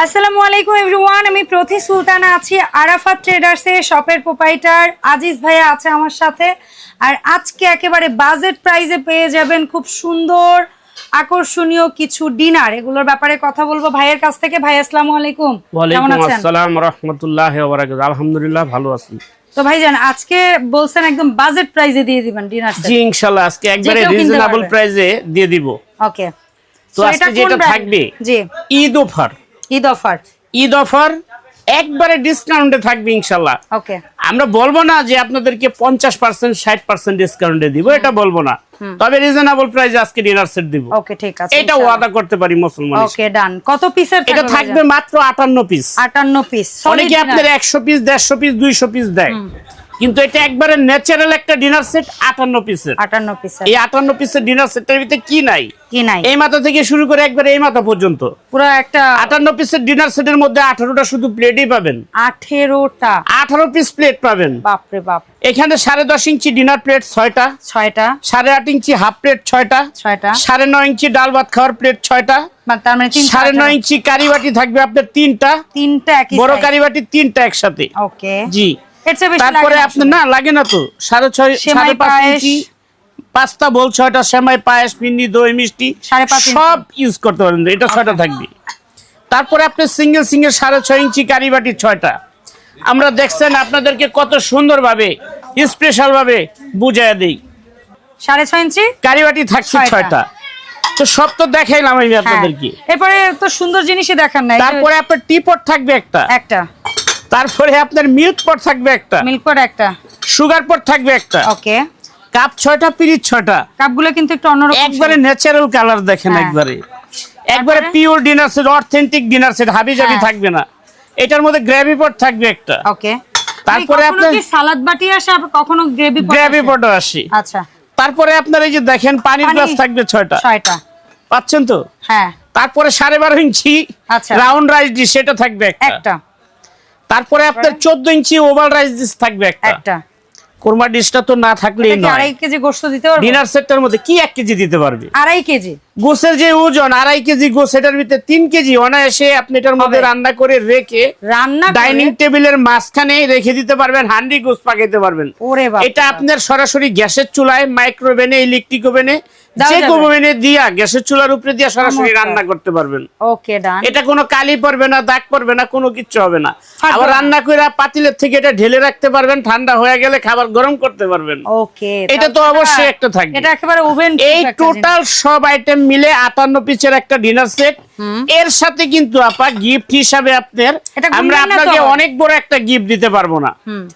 আসসালামু আলাইকুম এভরিওয়ান আমি প্রতি সুলতানা আছি আরাফাত ট্রেডার্সে শপের প্রোপাইটার আজিজ ভাইয়া আছে আমার সাথে। আর আজকে একেবারে বাজেট প্রাইজে পেয়ে যাবেন খুব সুন্দর আকর্ষণীয় কিছু ডিনার এগুলোর ব্যাপারে কথা বলব ভাইয়ের কাছ থেকে। ভাই আসসালামু আলাইকুম। কেমন আছেন? আসসালাম রহমতুল্লাহ ওবারাকাত আলহামদুলিল্লাহ ভালো আছি। তো ভাইজান আজকে বলছেন একদম বাজেট প্রাইজে দিয়ে দিবেন ডিনার জি ইনশাল্লাহ আজকে একবারে রিজনেবল। প্রাইসে দিয়ে দিব। ওকে তো আজকে যেটা থাকবে ji. Eid offer. Eid offer? Eid offer একবারে ডিসকাউন্টে থাকবে ইনশাল্লাহ ওকে। আমরা বলব না যে আপনাদেরকে পঞ্চাশ পার্সেন্ট ষাট পার্সেন্ট ডিসকাউন্টে দিব এটা বলব না। তবে রিজনেবল প্রাইসে আজকে ডিনার সেট দিব। ওকে ঠিক আছে এটা ওয়াদা করতে পারি মুসলমান ওকে ডান কত পিসের এটা থাকবে মাত্র আটান্ন পিস আটান্ন পিস অনেকে আপনার একশো পিস দেড়শো পিস দুইশো পিস দেয়। কিন্তু এটা একবারে ন্যাচারাল একটা ডিনার সেট আটান্ন পিসের আটান্ন পিসের এই আটান্ন পিসের ডিনার সেটের ভিতরে কি নাই? কি নাই? এই মাথা থেকে শুরু করে একবারে এই মাথা পর্যন্ত। পুরো একটা আটান্ন পিসের ডিনার সেটের মধ্যে আঠারোটা শুধু প্লেটই পাবেন। আঠেরোটা। আঠারো পিস প্লেট পাবেন। বাপরে বাপ। এখানে সাড়ে দশ ইঞ্চি ডিনার প্লেট ছয়টা। ছয়টা। সাড়ে আট ইঞ্চি হাফ প্লেট ছয়টা। ছয়টা। সাড়ে নয় ইঞ্চি ডাল ভাত খাওয়ার প্লেট ছয়টা। মানে মানে সাড়ে নয় ইঞ্চি কারি বাটি থাকবে আপনার তিনটা। তিনটা বড় কারি বাটি তিনটা একসাথে। ওকে। জি। তারপরে লাগে না লাগে না তো। সাড়ে ছয় সাড়ে পাঁচ ইঞ্চি পাঁচটা বল ছয়টা সেমাই পায়েস দই মিষ্টি। সব ইউজ করতে পারেন। এটা ছয়টা থাকবে। তারপরে আপনি সিঙ্গেল সিঙ্গেল সাড়ে ছয় ইঞ্চি কারি বাটি ছয়টা। আমরা দেখছেন আপনাদেরকে কত সুন্দরভাবে স্পেশাল ভাবে বুঝাইয়া দিই। সাড়ে ছয় ইঞ্চি? কারি বাটি থাকছে ছয়টা। ছয়টা। তো সব তো দেখাইলাম আমি হ্যাঁ। আপনাদেরকে। এরপরে তো সুন্দর জিনিসই দেখান নাই। তারপরে আপনার টিপট থাকবে একটা। একটা। তারপরে আপনার মিল্ক পট থাকবে একটা। মিল্ক পট একটা। সুগার পট থাকবে একটা। ওকে কাপ ছয়টা পিরিচ ছয়টা। কাপগুলো কিন্তু একটু অন্যরকম একবারে ন্যাচারাল কালার দেখেন হ্যাঁ। একবারে। একবারে pure dinner set authentic dinner set হাবি জাবি। থাকবে না। এটার মধ্যে গ্রেভি পট থাকবে একটা। ওকে তারপরে কখনো আপনার- কি সালাদ বাটি আসে আবার কখনো গ্রেভি পট গ্রেভি পট আসে। আচ্ছা। তারপরে আপনার এই যে দেখেন পানির গ্লাস থাকবে ছয়টা। ছয়টা। পাচ্ছেন তো? হ্যাঁ। তারপরে সাড়ে বারো ইঞ্চি আচ্ছা। রাউন্ড রাইস ডিশ সেটা থাকবে একটা। একটা। তারপরে আপনার চোদ্দ ইঞ্চি ওভার রাইস থাকবে একটা। একটা। কোরমা ডিশটা তো না থাকলেই নয়। আড়াই কেজি গোস্ত দিতে পারব? ডিনার সেটটার মধ্যে কি এক কেজি দিতে পারবে? আড়াই কেজি। গোসের যে ওজন আড়াই কেজি এটার ভিতরে তিন কেজি অনায়াসে আপনি এটার মধ্যে রান্না করে রেখে রান্না ডাইনিং টেবিলের মাঝখানে রেখে দিতে পারবেন হান্ডি গোস পাকাইতে পারবেন। ওরে বাপ এটা আপনার সরাসরি গ্যাসের চুলায় মাইক্রোওভেনে ইলেকট্রিক ওভেনে যে দিয়া গ্যাসের চুলার উপরে দিয়া সরাসরি রান্না করতে পারবেন। ওকে ডান। এটা কোনো কালি পড়বে না দাগ পড়বে না কোনো কিচ্ছু হবে না। আবার রান্না করে পাতিলের থেকে এটা ঢেলে রাখতে পারবেন ঠান্ডা হয়ে গেলে খাবার গরম করতে পারবেন। ওকে এটা তো অবশ্যই একটা থাকবে। এটা একেবারে ওভেন এই টোটাল সব আইটেম মিলে আটান্ন পিসের একটা ডিনার সেট এর সাথে কিন্তু আপা গিফট হিসাবে আপনার আমরা আপনাকে অনেক বড় একটা গিফট দিতে পারব না।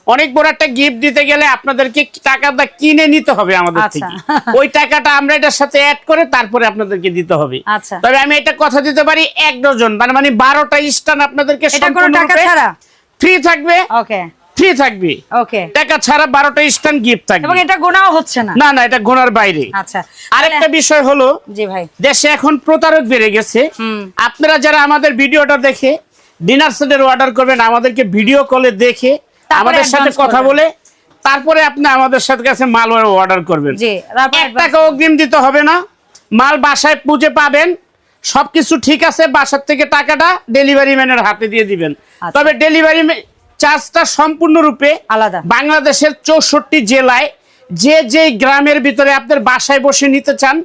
অনেক বড় একটা গিফট দিতে গেলে আপনাদেরকে টাকাটা কিনে নিতে হবে আমাদের আচ্ছা। থেকে। ওই টাকাটা আমরা এটার সাথে অ্যাড করে তারপরে আপনাদেরকে দিতে হবে। আচ্ছা। তবে আমি এটা কথা দিতে পারি এক ডজন মানে মানে বারোটা স্টান আপনাদেরকে ছাড়া? ফ্রি থাকবে। ওকে। ফ্রি থাকবে। ওকে টাকা ছাড়া বারোটা স্টান গিফট এবং থাকবে এটা গোনাও হচ্ছে না? না না এটা গোনার বাইরে। আচ্ছা। আরেকটা বিষয় হলো জি ভাই। দেশে এখন প্রতারক বেড়ে গেছে। আপনারা যারা আমাদের ভিডিওটা দেখে ডিনার সেটের অর্ডার করবেন আমাদেরকে ভিডিও কলে দেখে আমাদের সাথে কথা বলে তারপরে আপনি আমাদের সাথে কাছে মাল অর্ডার করবেন। টাকা অগ্রিম দিতে হবে না। মাল বাসায় পুজে পাবেন সবকিছু ঠিক আছে বাসার থেকে টাকাটা ডেলিভারি ম্যানের হাতে দিয়ে দিবেন। আচ্ছা। তবে ডেলিভারি চার্জটা সম্পূর্ণরূপে আলাদা। বাংলাদেশের চৌষট্টি জেলায় যে যে গ্রামের ভিতরে আপনার বাসায় বসে নিতে চান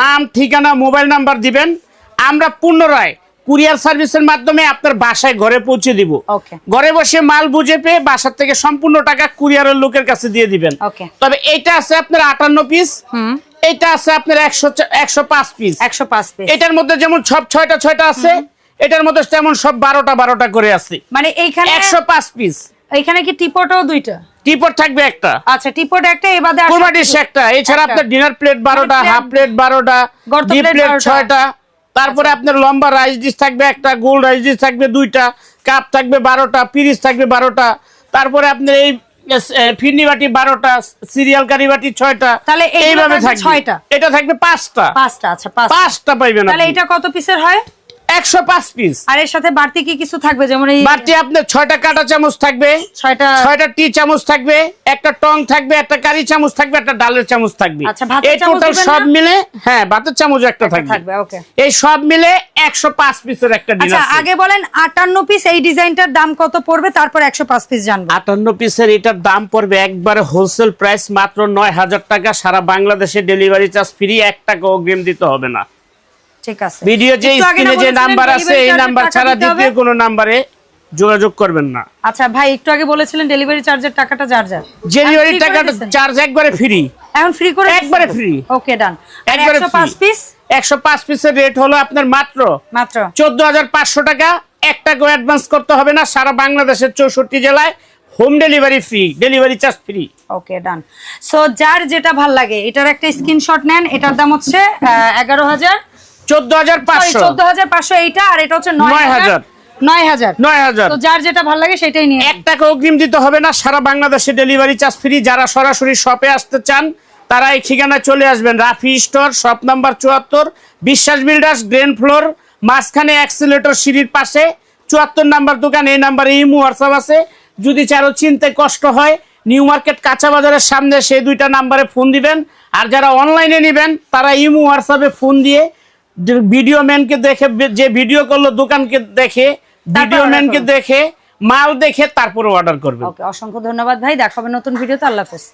নাম ঠিকানা মোবাইল নাম্বার দিবেন। আমরা পুনরায় কুরিয়ার সার্ভিসের মাধ্যমে আপনার বাসায় ঘরে পৌঁছে দিব। ঘরে বসে মাল বুঝে পেয়ে বাসার থেকে সম্পূর্ণ টাকা কুরিয়ারের লোকের কাছে দিয়ে দিবেন। তবে এটা আছে আপনার আটান্ন পিস এটা আছে আপনার একশো একশো পাঁচ পিস একশো পাঁচ পিস এটার মধ্যে যেমন সব ছয়টা ছয়টা আছে এটার মধ্যে তেমন সব বারোটা বারোটা করে আছে। মানে এইখানে একশো পাঁচ পিস এইখানে কি টিপটও দুইটা? টিপট থাকবে একটা। আচ্ছা টিপট একটা এবারে কোরমা ডিশ একটা। এছাড়া আপনার ডিনার প্লেট বারোটা plate- হাফ প্লেট বারোটা ডিপ প্লেট 12টা। তারপরে আপনার লম্বা রাইস ডিশ থাকবে একটা গোল রাইস ডিশ থাকবে দুইটা কাপ থাকবে বারোটা পিরিচ থাকবে বারোটা। তারপরে আপনার এই ফিরনি বাটি বারোটা সিরিয়াল কারি বাটি ছয়টা। তাহলে এইভাবে থাকবে? এটা থাকবে পাঁচটা। পাঁচটা আচ্ছা পাঁচটা। পাঁচটা পাইবেন তাহলে এটা কত পিসের হয়? একশো পাঁচ পিস আর এর সাথে বাড়তি কি কিছু থাকবে? যেমন বাড়তি আপনার ছয়টা কাঁটা চামচ থাকবে। ছয়টা ছয়টা টি চামচ থাকবে একটা টং থাকবে একটা কারি চামচ থাকবে একটা ডালের চামচ থাকবে। আচ্ছা, এই টোটাল সব মিলে হ্যাঁ ভাতের চামচ একটা থাকবে। থাকবে এই সব মিলে একশো পাঁচ পিসের একটা আচ্ছা আগে বলেন আটান্ন পিস এই ডিজাইনটার দাম কত পড়বে? তারপর একশো পাঁচ পিস জানব। আটান্ন পিসের এটার দাম পড়বে একবারে হোলসেল প্রাইস মাত্র নয় হাজার টাকা। সারা বাংলাদেশে ডেলিভারি চার্জ ফ্রি এক টাকা অগ্রিম দিতে হবে না। ঠিক আছে। ভিডিও যে স্ক্রিনে যে নাম্বার আছে এই নাম্বার ছাড়া দ্বিতীয় কোনো নাম্বারে যোগাযোগ করবেন না। আচ্ছা ভাই একটু আগে বলেছিলেন ডেলিভারি চার্জের টাকাটা যার ডেলিভারি টাকাটা চার্জ একবারে ফ্রি এখন ফ্রি করে একবারে free। ওকে ডান একবারে একশো পাঁচ free। পিস একশো পাঁচ পিসের রেট হলো আপনার মাত্র মাত্র। চোদ্দ হাজার পাঁচশো টাকা। এক টাকা অ্যাডভান্স করতে হবে না সারা বাংলাদেশের চৌষট্টি জেলায় home delivery free delivery charge free okay done so যার যেটা ভালো লাগে এটার একটা স্ক্রিনশট নেন এটার দাম হচ্ছে এগারো হাজার চোদ্দ হাজার পাঁচশো। চোদ্দ হাজার পাঁচশো এইটা আর এটা হচ্ছে নয় হাজার। নয় হাজার। নয় হাজার। তো যার যেটা ভালো লাগে সেটাই নিয়ে এক টাকা অগ্রিম দিতে হবে না সারা বাংলাদেশে ডেলিভারি চার্জ ফ্রি যারা সরাসরি শপে আসতে চান তারা এই ঠিকানায় চলে আসবেন। রাফি স্টোর শপ নাম্বার চুয়াত্তর বিশ্বাস বিল্ডার্স ফ্লোর মাঝখানে অ্যাক্সিলেটর সিঁড়ির পাশে। চুয়াত্তর নাম্বার দোকান এই নাম্বারে ইমু হোয়াটসঅ্যাপ আছে। যদি চারো চিনতে কষ্ট হয় নিউ মার্কেট কাঁচা বাজারের সামনে সেই দুইটা নাম্বারে ফোন দিবেন। আর যারা অনলাইনে নেবেন তারা ইমু হোয়াটসঅ্যাপে ফোন দিয়ে ভিডিও ম্যানকে দেখে যে ভিডিও করল দোকানকে দেখে ভিডিও ম্যানকে দেখে মাল দেখে তারপরে অর্ডার করবে। ওকে অসংখ্য ধন্যবাদ ভাই দেখাবে নতুন ভিডিওতে আল্লাহ হাফেজ।